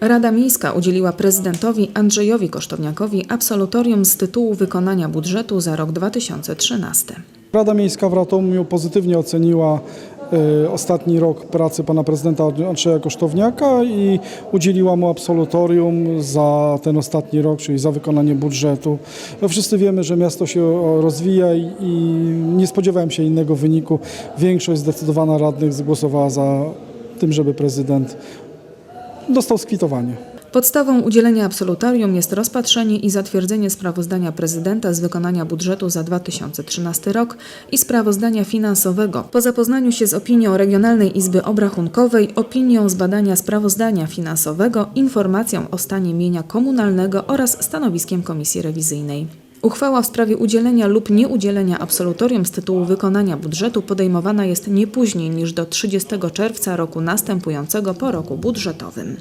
Rada Miejska udzieliła prezydentowi Andrzejowi Kosztowniakowi absolutorium z tytułu wykonania budżetu za rok 2013. Rada Miejska w Radomiu pozytywnie oceniła e, ostatni rok pracy pana prezydenta Andrzeja Kosztowniaka i udzieliła mu absolutorium za ten ostatni rok, czyli za wykonanie budżetu. No, wszyscy wiemy, że miasto się rozwija i, i nie spodziewałem się innego wyniku. Większość zdecydowana radnych zgłosowała za tym, żeby prezydent dostał skwitowanie. Podstawą udzielenia absolutorium jest rozpatrzenie i zatwierdzenie sprawozdania prezydenta z wykonania budżetu za 2013 rok i sprawozdania finansowego. Po zapoznaniu się z opinią Regionalnej Izby Obrachunkowej, opinią z badania sprawozdania finansowego, informacją o stanie mienia komunalnego oraz stanowiskiem Komisji Rewizyjnej. Uchwała w sprawie udzielenia lub nieudzielenia absolutorium z tytułu wykonania budżetu podejmowana jest nie później niż do 30 czerwca roku następującego po roku budżetowym.